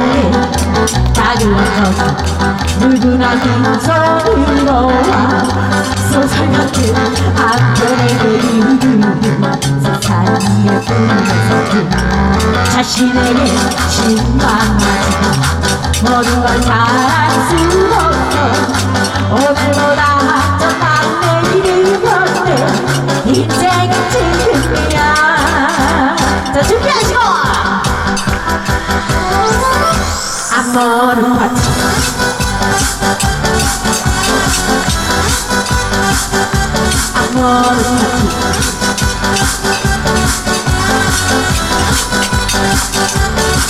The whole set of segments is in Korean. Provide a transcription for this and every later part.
산다는 게 닭을 넣어서 누구나 소유로와 소설 같은 앞편에 그리는 세상에 보면서 자신에게 실망하지 걸 잘할 수 없어 앞머리 파티 앞머리 파티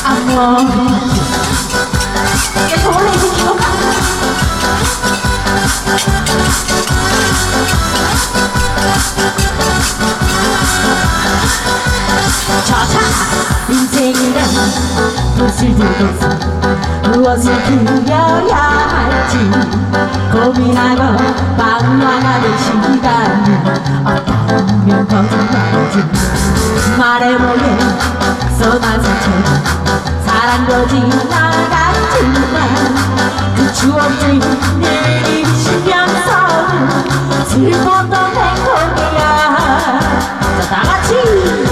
앞머리 파티 이게 원래 저자 인생이란 들고서 무엇을 그려야 할지 고민하고 방황하는 시간이 없다면 거짓말이지 말해보게 쏟아서처럼 사랑도 지나갔지만 그 추억들이 쉬면서 슬펐던 행복이야. 자 다같이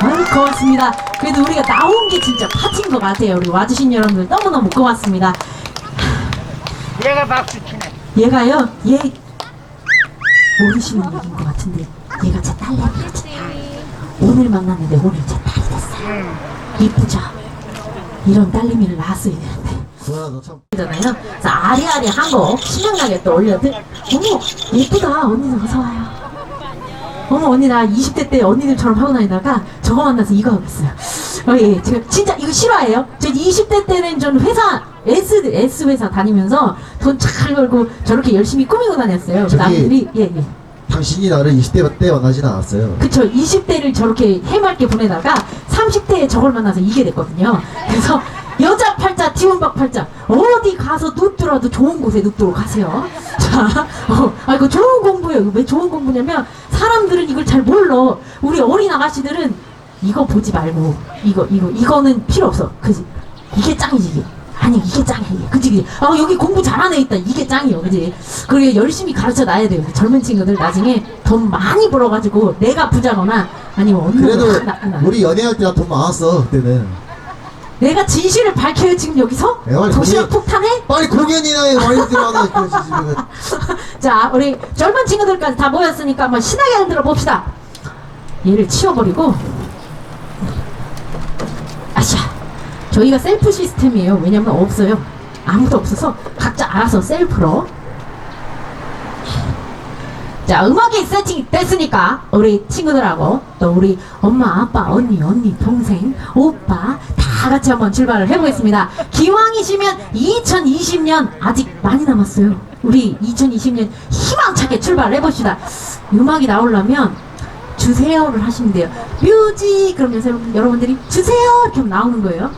아이 고맙습니다. 그래도 우리가 나온 게 진짜 파티인 것 같아요. 우리 와주신 여러분들 너무너무 고맙습니다. 얘가 박수 치네. 얘가요? 얘 모르시는 얘기인 것 같은데 얘가 제 딸내미였잖아요 오늘 만났는데 오늘 제 딸이 됐어요 이쁘죠? 이런 딸내미를 낳았어야 되는데. 구현아 너참. 잖아요. 그래서 아리아리 한곡 신명나게 또 올려드 어머 예쁘다. 언니는 어서 와요 어머 언니 나 20대 때 언니들처럼 하고 다니다가 저거 만나서 이거 하고 있어요. 어, 예, 제가 진짜 이거 실화예요? 저 20대 때는 전 회사 S, S 회사 다니면서 돈 잘 벌고 저렇게 열심히 꾸미고 다녔어요. 저기- 남들이. 예 예. 당신이 나를 20대 때 만나진 않았어요. 그쵸. 20대를 저렇게 해맑게 보내다가 30대에 저걸 만나서 이게 됐거든요. 그래서 여자 팔자 티운박 팔자. 어디 가서 눕더라도 좋은 곳에 눕도록 하세요. 자 어, 아 이거 좋은 공부예요. 이거 왜 좋은 공부냐면 사람들은 이걸 잘 몰라. 우리 어린 아가씨들은 이거 보지 말고 이거 이거 이거는 필요 없어. 그지? 이게 짱이지. 이게 아니 이게 짱이야 이게 그지 그지? 아 여기 공부 잘하는 애 있다. 이게 짱이요. 그지? 그리고 열심히 가르쳐 놔야 돼요. 젊은 친구들 나중에 돈 많이 벌어가지고 내가 부자거나 아니면 언니가 그래도 나거나 우리 연애할 때나 돈 많았어 그때는 내가 진실을 밝혀요 지금 여기서? 야, 빨리 도시락 폭탄해 빨리 공연이나 해 많이 그 집에 자 우리 젊은 친구들까지 다 모였으니까 한번 신나게 흔들어 봅시다. 얘를 치워버리고. 아샤 저희가 셀프 시스템이에요. 왜냐면 없어요. 아무도 없어서 각자 알아서 셀프로. 자, 음악이 세팅이 됐으니까 우리 친구들하고 또 우리 엄마, 아빠, 언니, 언니, 동생, 오빠 다 같이 한번 출발을 해보겠습니다. 기왕이시면 2020년 아직 많이 남았어요. 우리 2020년 희망차게 출발을 해봅시다. 음악이 나오려면 주세요를 하시면 돼요. 뮤직 여러분- 여러분들이 주세요 이렇게 나오는 거예요.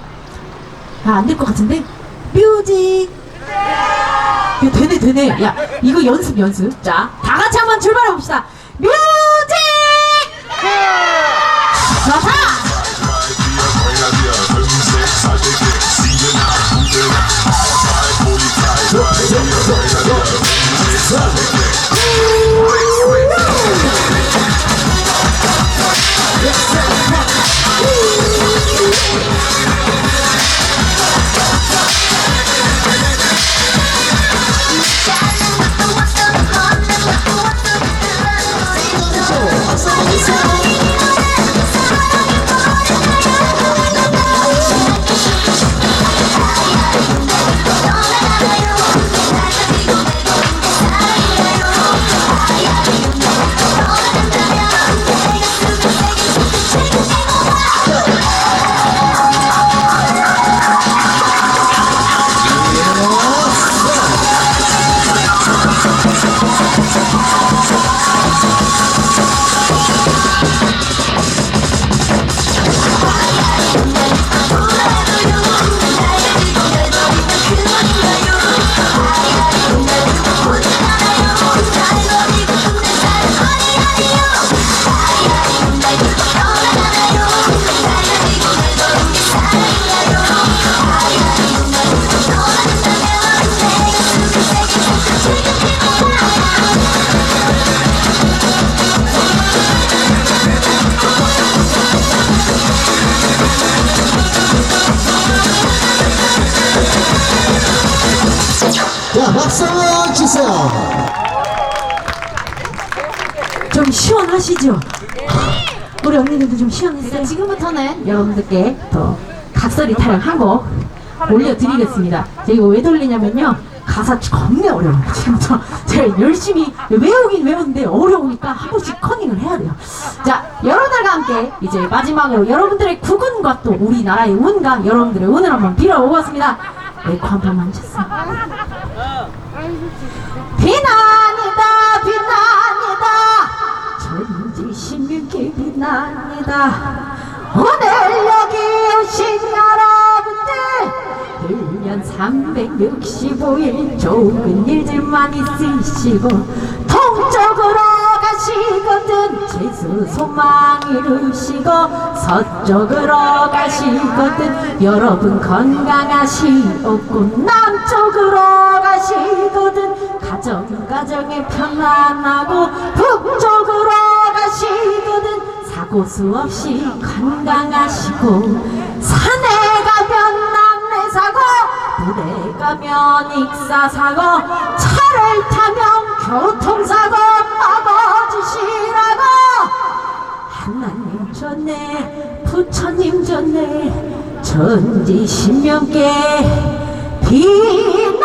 아, 안 될 것 같은데? 뮤직 이거 되네 되네 야 이거 연습 연습 자 다 같이 한번 출발해 봅시다 뮤직 좋다 Yes. 자, 박수 주세요. 좀 시원하시죠? 우리 언니들도 좀 시원했어요? 지금부터는 여러분들께 더 각설이 타령 한곡 올려드리겠습니다. 제가 이거 왜 돌리냐면요. 가사 겁나 어려워요. 지금부터 제가 열심히 외우긴 외우는데 어려우니까 한 번씩 커닝을 해야 돼요. 자 여러분들과 함께 이제 마지막으로 여러분들의 구근과 또 우리나라의 운과 여러분들의 운을 한번 에코 한 번만 주세요 비난이다 비난이다. 전지 신명께 비난이다. 오늘 여기 오신 여러분들 1년 365일 좋은 일들만 있으시고 가시거든 재수 소망 이루시고 서쪽으로 가시거든. 여러분 건강하시옵고 남쪽으로 가시거든. 가정 가정에 평안하고 북쪽으로 가시거든. 사고 수 없이 건강하시고 산에 가면 남내 사고 물에 가면 익사 사고 차를 타면 교통사고 하나님 좋네 부처님 좋네 전지 신명께 비난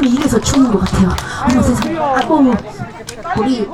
사람이 이래서 죽는 것 같아요. 어머 세상, 아, 어머, 우리